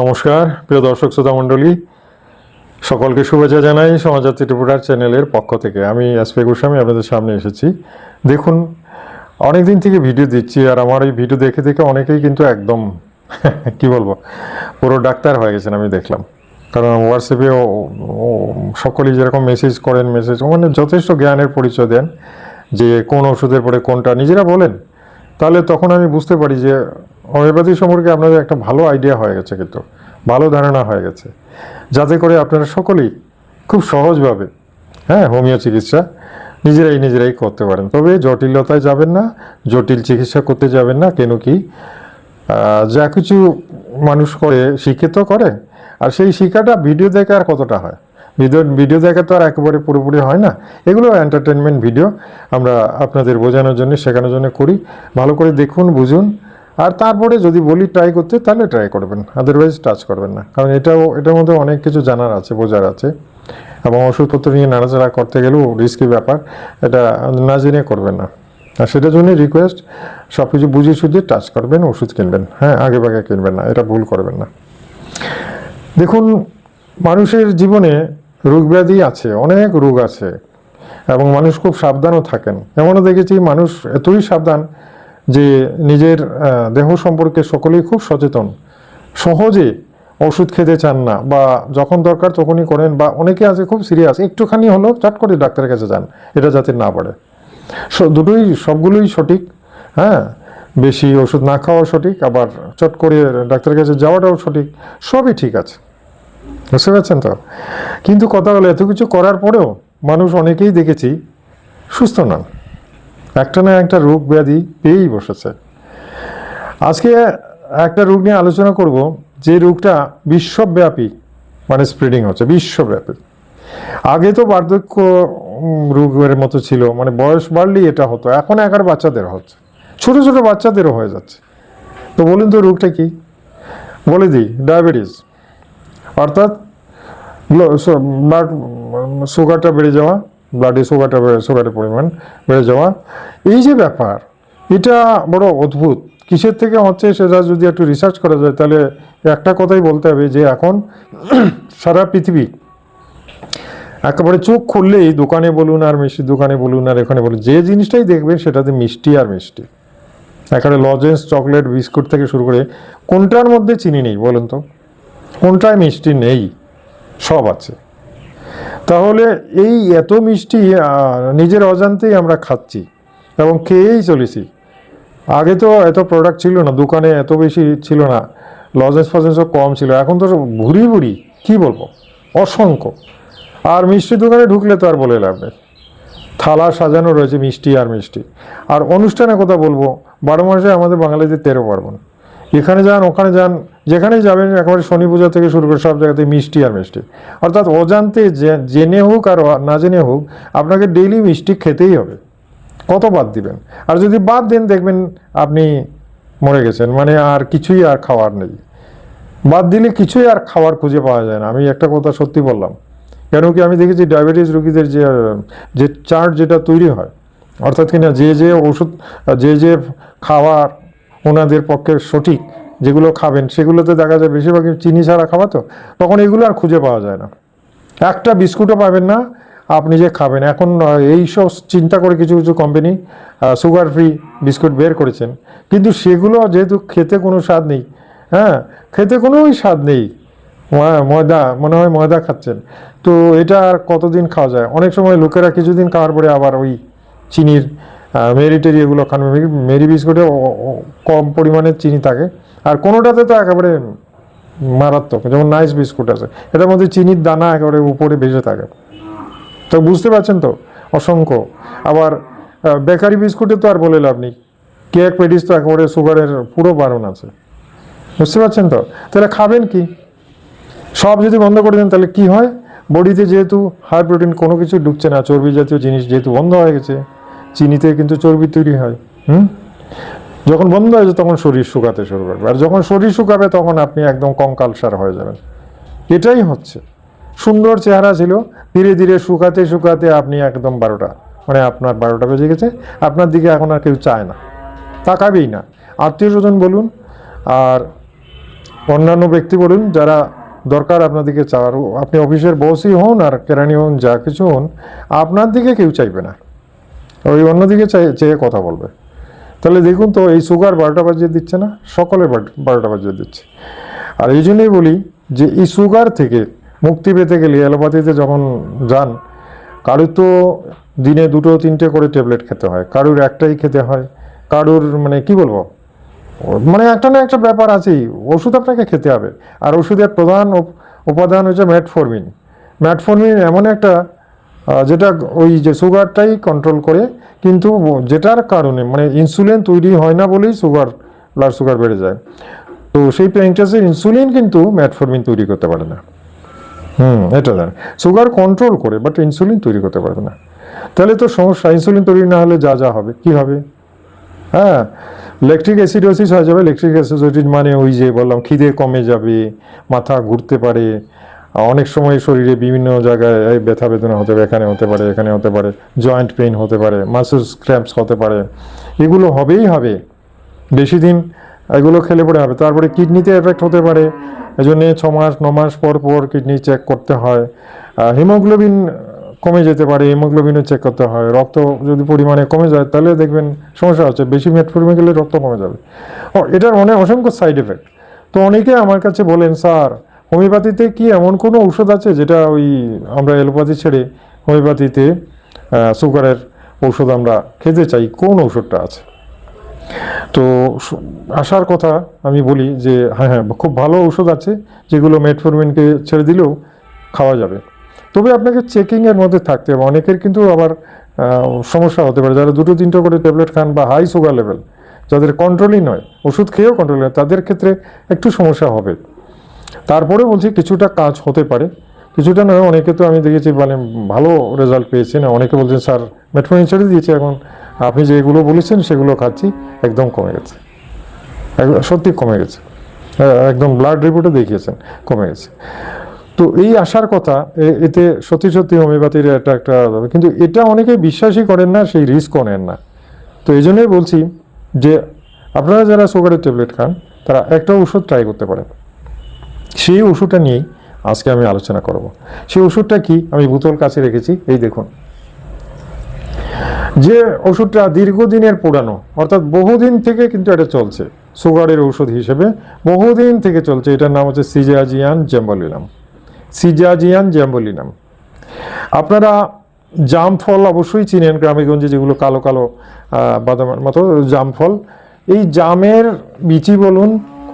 নমস্কার, প্রিয় দর্শক শ্রোতা মণ্ডলী, সকলকে শুভেচ্ছা জানাই সমাজযাত্রী ত্রিপুরার চ্যানেলের পক্ষ থেকে। আমি এসপি গোস্বামী, আপনাদের সামনে এসেছি। দেখুন অনেক দিন থেকে ভিডিও দিচ্ছি আর আমার এই ভিডিও দেখে দেখে অনেকেই কিন্তু একদম, কি বলব, পুরো ডাক্তার হয়ে গেছেন আমি দেখলাম। কারণ হোয়াটসঅ্যাপে ও সকলেই যেরকম মেসেজ করেন মেসেজ মানে যথেষ্ট জ্ঞানের পরিচয় দেন যে কোন ওষুধের পরে কোনটা। নিজেরা বলেন, তাহলে তখন আমি বুঝতে পারি যে হোমিওপ্যাথি সম্পর্কে আপনাদের একটা ভালো আইডিয়া হয়ে গেছে কিন্তু, ভালো ধারণা হয়ে গেছে। যাতে করে আপনারা সকলেই খুব সহজভাবে হ্যাঁ হোমিও চিকিৎসা নিজেরাই নিজেরাই করতে পারেন। তবে জটিলতায় যাবেন না, জটিল চিকিৎসা করতে যাবেন না, কেন কি যা কিছু মানুষ করে শিক্ষিত করে, আর সেই শিক্ষাটা ভিডিও দেখে আর কতটা হয়? ভিডিও ভিডিও দেখে তো আর একেবারে পুরোপুরি হয় না। এগুলো এন্টারটেনমেন্ট ভিডিও আমরা আপনাদের বোঝানোর জন্য, শেখানোর জন্য করি। ভালো করে দেখুন, বুঝুন আর তারপরে যদি বলি ট্রাই করতে, তাহলে ট্রাই করবেন। আদারওয়াইজ টাচ করবেন না। কারণ এটাও, এটার মধ্যে অনেক কিছু জানার আছে, বোঝার আছে। এবং ওষুধপত্র নিয়ে নাড়াচাড়া করতে গেলেও রিস্কি ব্যাপার। এটা না জেনে করবেন না। আর সেটার জন্য রিকোয়েস্ট সব কিছু বুঝিয়ে সুঝে টাচ করবেন, ওষুধ কিনবেন। হ্যাঁ আগে ভাগে কিনবেন না, এটা ভুল করবেন না। দেখুন, মানুষের জীবনে রোগ ব্যাধি আছে, অনেক রোগ আছে। এবং মানুষ খুব সাবধানও থাকেন। এমনও দেখেছি মানুষ এতই সাবধান যে নিজের দেহ সম্পর্কে সকলেই খুব সচেতন। সহজে ওষুধ খেতে চান না বা যখন দরকার তখনই করেন বা অনেকে আছে খুব সিরিয়াস একটুখানি হলো চট করে ডাক্তারের কাছে যান, এটা যাতে না স- দুটোই, সবগুলোই সঠিক হ্যাঁ? বেশি ওষুধ না খাওয়াও সঠিক, আবার চট করে ডাক্তারের কাছে যাওয়াটাও সঠিক, সবই ঠিক আছে। বুঝতে পারছেন তো? কিন্তু কথা হলো, এত কিছু করার পরেও মানুষ অনেকেই দেখেছি সুস্থ নন। একটা না একটা রোগ ব্যাধি পেয়েই বসেছে। আজকে একটা রোগ নিয়ে আলোচনা করব, যে রোগটা বিশ্বব্যাপী মানে স্প্রেডিং হচ্ছে, বিশ্বব্যাপী। আগে তো বার্ধক্য রোগের মতো ছিল মানে বয়স বাড়লেই এটা হতো, এখন একার বাচ্চাদের হচ্ছে, ছোট ছোট বাচ্চাদেরও হয়ে যাচ্ছে। তো বলুন তো রোগটা কি? বলে দিই, ডায়াবেটিস, অর্থাৎ সুগারটা বেড়ে যাওয়া ব্লাডে সুগারটা সুগারের পরিমাণ বেড়ে যাওয়া। এই যে ব্যাপার, এটা বড় অদ্ভুত। কিসের থেকে হচ্ছে সেটা যদি একটু রিসার্চ করা যায়, তাহলে একটা কথাই বলতে হবে যে এখন সারা পৃথিবী একেবারে চোখ খুললেই দোকানে বলুন আর মিষ্টি দোকানে বলুন আর এখানে বলুন, যে জিনিসটাই দেখবেন সেটাতে মিষ্টি আর মিষ্টি। এখানে লজেন্স চকলেট বিস্কুট থেকে শুরু করে, কোনটার মধ্যে চিনি নেই বলুন তো? কোনটায় মিষ্টি নেই? সব আছে। তাহলে এই এত মিষ্টি নিজের অজান্তেই আমরা খাচ্ছি এবং খেয়েই চলেছি। আগে তো এত প্রোডাক্ট ছিল না, দোকানে এত বেশি ছিল না লজেন্স ফজেন্সও কম ছিল, এখন তো ভুরি ভুরি, কী বলব? অসংখ্য। আর মিষ্টি দোকানে ঢুকলে তো আর বলে নেই। থালা সাজানো রয়েছে মিষ্টি আর মিষ্টি। আর অনুষ্ঠানের কথা বলব, বারো মাসে আমাদের বাঙালিদের তেরো পার্বণ। এখানে যান, ওখানে যান, যেখানেই যাবেন, একেবারে শনি পূজা থেকে শুরু করে সব জায়গাতে মিষ্টি আর মিষ্টি। অর্থাৎ অজান্তে জেনে হোক আর না জেনে হোক, আপনাকে ডেইলি মিষ্টি খেতেই হবে। কত বাদ দিবেন? আর যদি বাদ দেন, দেখবেন আপনি মরে গেছেন। মানে আর কিছুই আর খাওয়ার নেই। বাদ দিলে কিছুই আর খাওয়ার খুঁজে পাওয়া যায় না। আমি একটা কথা সত্যি বললাম। কেন কি আমি দেখেছি ডায়াবেটিস রোগীদের যে যে চার্ট যেটা তৈরি হয়, অর্থাৎ কিনা যে যে ওষুধ যে যে খাবার ওনাদের পক্ষে সঠিক যেগুলো খাবেন, সেগুলোতে দেখা যায় বেশিরভাগই চিনি ছাড়া খাওয়া তো, তখন এগুলো আর খুঁজে পাওয়া যায় না। একটা বিস্কুটও পাবেন না, আপনি যে খাবেন। এখন এই সব চিন্তা করে কিছু কিছু কোম্পানি সুগার ফ্রি বিস্কুট বের করেছেন। কিন্তু সেগুলো যেহেতু খেতে কোনো স্বাদ নেই হ্যাঁ খেতে কোনোই স্বাদ নেই। ময়- ময়দা, মনে হয় ময়দা খাচ্ছেন। তো এটা আর কতদিন খাওয়া যায়? অনেক সময় লোকেরা কিছুদিন খাওয়ার পরে আবার ওই চিনির মেরি টেরি এগুলো খান, মেরি- বিস্কুটে কম পরিমাণে চিনি থাকে। আর কোনোটাতে তো একেবারে মারাত্মক, যেমন নাইস বিস্কুট আছে। এটার মধ্যে চিনির দানা একেবারে উপরে ভেজে থাকে। তো বুঝতে পারছেন তো? অসংখ্য। আবার বেকারি বিস্কুটে তো আর বলে লাভ নেই। কেক পেডিস তো একেবারে সুগারের পুরো বারণ আছে। বুঝতে পারছেন তো? তাহলে খাবেন কি? সব যদি বন্ধ করে দেন, তাহলে কি হয়? বডিতে যেহেতু হাই প্রোটিন কোনো কিছু ঢুকছে না, চর্বি জাতীয় জিনিস যেহেতু বন্ধ হয়ে গেছে চিনিতে কিন্তু চর্বি তৈরি হয়, হুম? যখন বন্ধ হয়ে তখন শরীর শুকাতে শুরু করবে। আর যখন শরীর শুকাবে তখন আপনি একদম কঙ্কালসার হয়ে যাবেন। এটাই হচ্ছে। সুন্দর চেহারা ছিল। ধীরে ধীরে শুকাতে শুকাতে আপনি একদম বারোটা মানে আপনার বারোটা বেজে গেছে। আপনার দিকে এখন আর কেউ চায় না। তাকাবেই না। আত্মীয় স্বজন বলুন আর অন্যান্য ব্যক্তি বলুন, যারা দরকার আপনার দিকে চাওয়ার। আপনি অফিসের বসই হন আর কেরানি হন, যা কিছু হন, আপনার দিকে কেউ চাইবে না। ওই অন্যদিকে চেয়ে কথা বলবে। তাহলে দেখুন তো, এই সুগার বারোটা বাজিয়ে দিচ্ছে না, সকলে বারোটা বাজিয়ে দিচ্ছে। আর এই জন্যই বলি যে, এই সুগার থেকে মুক্তি পেতে গেলে অ্যালোপ্যাথিতে যখন যান, কারুর তো দিনে দুটো, তিনটে করে ট্যাবলেট খেতে হয়, কারুর একটাই খেতে হয়, কারুর মানে কি বলব? মানে একটা না একটা ব্যাপার আছেই, ওষুধ আপনাকে খেতে হবে। আর ওষুধের প্রধান উপ- উপাদান হচ্ছে ম্যাটফরমিন ম্যাটফরমিন এমন একটা যেটা ওই যে সুগারটাই কন্ট্রোল করে, কিন্তু যেটার কারণে মানে ইনসুলিন তৈরি হয় না বলেই সুগার ব্লাড সুগার বেড়ে যায়। তো সেই প্যাংটাসের ইনসুলিন কিন্তু ম্যাটফরমিন তৈরি করতে পারে না। হুম, এটা জানে। সুগার কন্ট্রোল করে বাট ইনসুলিন তৈরি করতে পারবে না। তাহলে তো সমস্যা ইনসুলিন তৈরি না হলে যা যা হবে, কি হবে? হ্যাঁ ল্যাকটিক অ্যাসিডোসিস হয়ে যাবে। ল্যাকটিক অ্যাসিডোসিস মানে ওই যে বললাম, খিদে কমে যাবে, মাথা ঘুরতে পারে অনেক সময় শরীরে বিভিন্ন জায়গায় ব্যথা বেদনা হতে পারে, এখানে হতে পারে, এখানে হতে পারে জয়েন্ট পেইন হতে পারে মাসেলস ক্র্যাম্পস হতে পারে। এগুলো হবেই হবে। বেশি দিন এগুলো খেলে পড়ে হবে। তারপরে কিডনিতে এফেক্ট হতে পারে। এই জন্যে ছ মাস, ন মাস পর পর কিডনি চেক করতে হয়। হিমোগ্লোবিন কমে যেতে পারে হিমোগ্লোবিনও চেক করতে হয়। রক্ত যদি পরিমাণে কমে যায়, তাহলে দেখবেন সমস্যা হচ্ছে, বেশি মেটফর্মে গেলে রক্ত কমে যাবে। ও, এটার অনেক অসংখ্য সাইড এফেক্ট তো অনেকে আমার কাছে বলেন, স্যার হোমিওপ্যাথিতে কি এমন কোনো ঔষধ আছে যেটা ওই আমরা এলোপ্যাথি ছেড়ে হোমিওপ্যাথিতে সুগারের ঔষধ আমরা খেতে চাই? কোন ঔষধটা আছে? তো আসার কথা আমি বলি যে হ্যাঁ হ্যাঁ খুব ভালো ঔষধ আছে যেগুলো মেটফরমিনকে ছেড়ে দিলেও খাওয়া যাবে। তবে আপনাকে চেকিংয়ের মধ্যে থাকতে হবে। অনেকের কিন্তু আবার সমস্যা হতে পারে। যারা দুটো তিনটে করে ট্যাবলেট খান বা হাই সুগার লেভেল, যাদের কন্ট্রোলই নয় ওষুধ খেয়েও কন্ট্রোল হয়, তাদের ক্ষেত্রে একটু সমস্যা হবে। তারপরে বলছি কিছুটা কাজ হতে পারে। কিছুটা নয়, অনেকে তো আমি দেখেছি মানে ভালো রেজাল্ট পেয়েছেন অনেকে বলছেন, স্যার মেট্রোনিন ছেড়ে দিয়েছে, এখন আপনি যেগুলো বলেছেন, সেগুলো খাচ্ছি, একদম কমে গেছে। সত্যি কমে গেছে। একদম ব্লাড রিপোর্টে দেখিয়েছেন, কমে গেছে। তো এই আসার কথা এতে সত্যি সত্যি হোমিওপ্যাথির একটা একটা, কিন্তু এটা অনেকে বিশ্বাসই করেন না, সেই রিস্কও নেন না। তো এই জন্যই বলছি যে, আপনারা যারা সুগারের ট্যাবলেট খান, তারা একটা ওষুধ ট্রাই করতে পারেন। সেই ওষুধটা নিয়েই আজকে আমি আলোচনা করব। সেই ওষুধটা কি আমি বোতল কাছে রেখেছি? এই দেখুন। যে ওষুধটা দীর্ঘদিনের পুরানো, অর্থাৎ বহুদিন থেকে কিন্তু এটা চলছে, সুগারের ওষুধ হিসেবে বহুদিন থেকে চলছে, এটার নাম হচ্ছে সিজাজিয়ান জ্যাম্বলিনাম সিজাজিয়ান জ্যাম্বলিনাম আপনারা জাম ফল অবশ্যই চিনেন গ্রামেগঞ্জে, যেগুলো কালো কালো বাদামের মতো জাম ফল। এই জামের বিচি বলুন,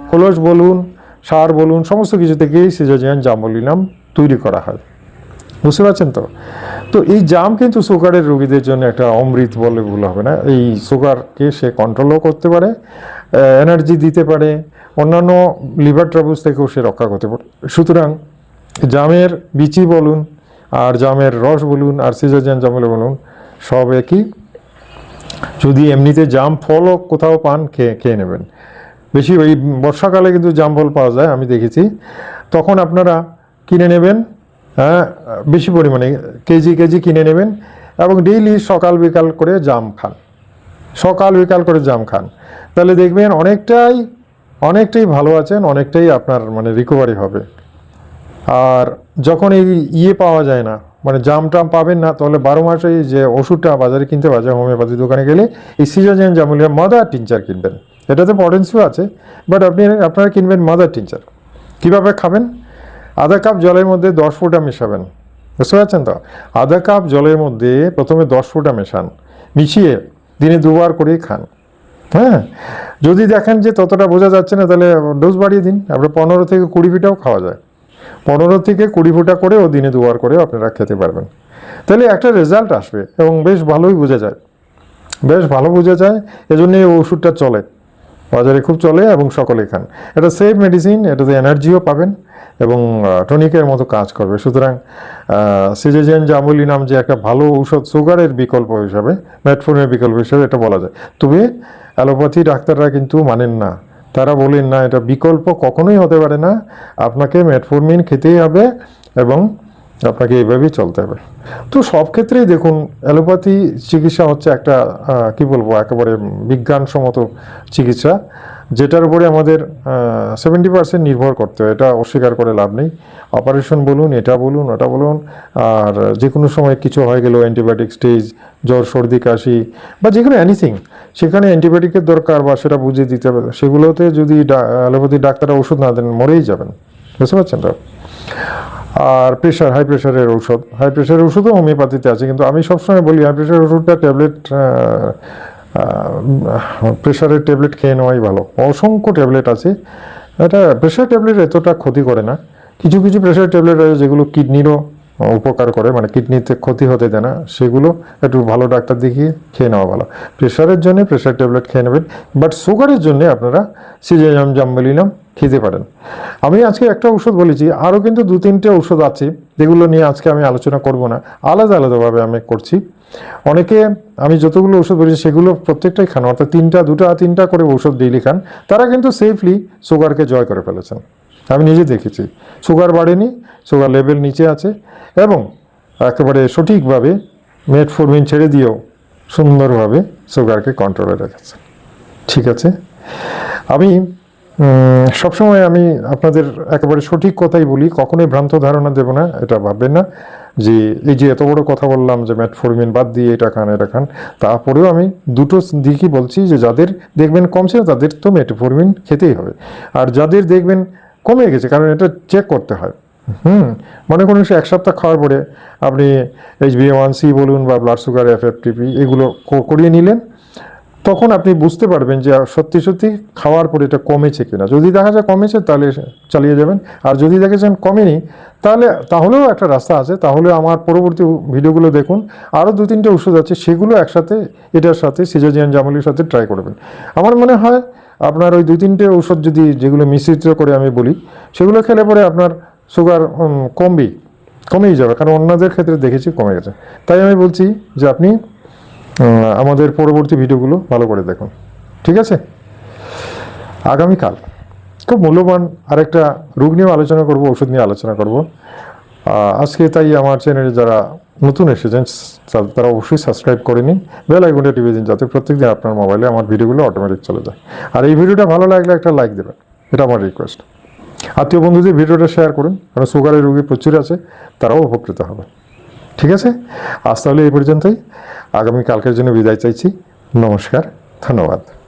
খোলস বলুন সার, বলুন, সমস্ত কিছু থেকেই সিজাজিয়ান জাম্বলিনাম তৈরি করা হয়। বুঝতে পারছেন তো? তো এই জাম কিন্তু সুগারের রোগীদের জন্য একটা অমৃত বলে ভুল হবে না। এই সুগারকে সে কন্ট্রোলও করতে পারে এনার্জি দিতে পারে, অন্যান্য লিভার ট্রাবলস থেকেও সে রক্ষা করতে পারে। সুতরাং জামের বিচি বলুন আর জামের রস বলুন আর সিজাজান জামলে বলুন সব একই। যদি এমনিতে জাম ফলও কোথাও পান, খেয়ে খেয়ে নেবেন। বেশি ওই বর্ষাকালে কিন্তু জাম ফল পাওয়া যায়, আমি দেখেছি। তখন আপনারা কিনে নেবেন হ্যাঁ বেশি পরিমাণে, কেজি কেজি কিনে নেবেন এবং ডেইলি সকাল বিকাল করে জাম খান। সকাল বিকাল করে জাম খান। তাহলে দেখবেন অনেকটাই অনেকটাই ভালো আছেন, অনেকটাই আপনার মানে রিকভারি হবে। আর যখন এই ইয়ে পাওয়া যায় না মানে জাম টাম পাবেন না, তাহলে বারো মাসে যে ওষুধটা বাজারে কিনতে পাওয়া যায় হোমিওপ্যাথি দোকানে গেলে এই সিজাজেন জামুলিয়া মাদার টিনচার কিনবেন। এটাতে পটেন্সিও আছে বাট আপনি আপনারা কিনবেন মাদার টিনচার কীভাবে খাবেন? আধা কাপ জলের মধ্যে দশ ফোঁটা মেশাবেন। বুঝতে পারছেন তো? আধা কাপ জলের মধ্যে প্রথমে দশ ফোঁটা মেশান। মিশিয়ে দিনে দুবার করেই খান। হ্যাঁ? যদি দেখেন যে ততটা বোঝা যাচ্ছে না, তাহলে ডোজ বাড়িয়ে দিন। আপনার পনেরো থেকে কুড়ি ফিটাও খাওয়া যায়। পনেরো থেকে কুড়ি ফুটা করে ও দিনে দুবার করে আপনারা খেতে পারবেন। তাহলে একটা রেজাল্ট আসবে এবং বেশ ভালোই বোঝা যায়। বেশ ভালো বোঝা যায় এজন্য ওষুধটা চলে। বাজারে খুব চলে এবং সকলে খান। এটা সেফ মেডিসিন এটাতে এনার্জিও পাবেন এবং টনিকের মতো কাজ করবে। সুতরাং সিজেজেন জামুলি নাম যে একটা ভালো ঔষধ সুগারের বিকল্প হিসাবে মেটফোনের বিকল্প হিসাবে এটা বলা যায়। তবে অ্যালোপ্যাথি ডাক্তাররা কিন্তু মানেন না। তারা বলেন, না, এটা বিকল্প কখনোই হতে পারে না। আপনাকে মেটফরমিন খেতেই হবে এবং আপনাকে এইভাবেই চলতে হবে। তো সব ক্ষেত্রেই দেখুন, অ্যালোপ্যাথি চিকিৎসা হচ্ছে একটা কি বলব, একেবারে বিজ্ঞানসম্মত চিকিৎসা, যেটার উপরে আমাদের সেভেন্টি পার্সেন্ট নির্ভর করতে হয়। এটা অস্বীকার করে লাভ নেই। অপারেশন বলুন, এটা বলুন, ওটা বলুন, আর যে কোনো সময় কিছু হয়ে গেল অ্যান্টিবায়োটিক স্টেজ, জ্বর, সর্দি, কাশি বা যে কোনো এনিথিং সেখানে অ্যান্টিবায়োটিকের দরকার বা সেটা বুঝিয়ে দিতে হবে। সেগুলোতে যদি অ্যালোপ্যাথি ডাক্তাররা ওষুধ না দেন, মরেই যাবেন। বুঝতে পারছেন তো? আর প্রেশার হাই প্রেশারের ঔষধ। হাই প্রেশারের ওষুধও হোমিওপ্যাথিতে আছে, কিন্তু আমি সবসময় বলি হাই প্রেশারের ওষুধটা ট্যাবলেট প্রেশারের ট্যাবলেট খেয়ে নেওয়াই ভালো। অসংখ্য ট্যাবলেট আছে। এটা প্রেশার ট্যাবলেট এতটা ক্ষতি করে না। কিছু কিছু প্রেশার ট্যাবলেট আছে যেগুলো কিডনিরও উপকার করে মানে কিডনিতে ক্ষতি হতে দেয় না। সেগুলো একটু ভালো ডাক্তার দেখিয়ে খেয়ে নেওয়া ভালো। প্রেশারের জন্য প্রেশার ট্যাবলেট খেয়ে নেবেন বাট সুগারের জন্য আপনারা সিজেজাম জাম্বেলিনাম খেতে পারেন আমি আজকে একটা ওষুধ বলেছি, আরও কিন্তু দু তিনটে ওষুধ আছে, যেগুলো নিয়ে আজকে আমি আলোচনা করব না। আলাদা আলাদাভাবে আমি করছি। অনেকে, আমি যতগুলো ওষুধ বলেছি, সেগুলো প্রত্যেকটাই খান, অর্থাৎ তিনটা, দুটা, তিনটা করে ওষুধ ডেইলি খান। তারা কিন্তু সেফলি সুগারকে জয় করে ফেলেছেন। আমি নিজে দেখেছি। সুগার বাড়েনি সুগার লেভেল নিচে আছে এবং একেবারে সঠিকভাবে মেটফরমিন ছেড়ে দিয়েও সুন্দরভাবে সুগারকে কন্ট্রোলে রেখেছে ঠিক আছে? আমি সবসময় আমি আপনাদের একেবারে সঠিক কথাই বলি, কখনোই ভ্রান্ত ধারণা দেব না, এটা ভাববেন না। যে এই যে এত বড় কথা বললাম যে ম্যাটফরমিন বাদ দিয়ে এটা খান এটা খান, তারপরেও আমি দুটো দিকই বলছি যে যাদের দেখবেন কমছে না, তাদের তো মেটফরমিন খেতেই হবে। আর যাদের দেখবেন কমে গেছে, কারণ এটা চেক করতে হয়। হুম, মনে করুন সে এক সপ্তাহ খাওয়ার পরে আপনি এইচ বি ওয়ান সি বলুন বা blood sugar F F TP এগুলো করিয়ে নিলেন তখন আপনি বুঝতে পারবেন যে সত্যি সত্যি খাওয়ার পরে এটা কমেছে কিনা। যদি দেখা যায় কমেছে, তাহলে চালিয়ে যাবেন। আর যদি দেখেছেন কমেনি, তাহলে, তাহলেও একটা রাস্তা আছে। তাহলে আমার পরবর্তী ভিডিওগুলো দেখুন। আরও দু, তিনটে ওষুধ আছে, সেগুলো একসাথে, এটার সাথে, সিজোজিয়ান জামলির সাথে ট্রাই করবেন। আমার মনে হয় আপনার ওই দুই তিনটে ওষুধ যদি যেগুলো মিশ্রিত করে আমি বলি, সেগুলো খেলে পরে আপনার সুগার কমবেই, কমেই যাবে। কারণ অন্যদের ক্ষেত্রে দেখেছি কমে গেছে। তাই আমি বলছি যে আপনি আমাদের পরবর্তী ভিডিওগুলো ভালো করে দেখুন। ঠিক আছে? আগামীকাল খুব মূল্যবান আরেকটা রোগ নিয়েও আলোচনা করব, ওষুধ নিয়ে আলোচনা করব। আজকে তাই আমার চ্যানেলে যারা নতুন এসেছেন, তারা অবশ্যই সাবস্ক্রাইব করে নিন। বেল আইকনটা টিপে দিন যাতে প্রত্যেকদিন আপনার মোবাইলে আমার ভিডিওগুলো অটোমেটিক চলে যায়। আর এই ভিডিওটা ভালো লাগলে একটা লাইক দেবেন, এটা আমার রিকোয়েস্ট আত্মীয় বন্ধুদের ভিডিওটা শেয়ার করুন, কারণ সুগারের রোগী প্রচুর আছে, তারাও উপকৃত হবে। ঠিক আছে? আজ তাহলে এই পর্যন্তই। আগামী কালকের জন্য বিদায় চাইছি। নমস্কার ধন্যবাদ।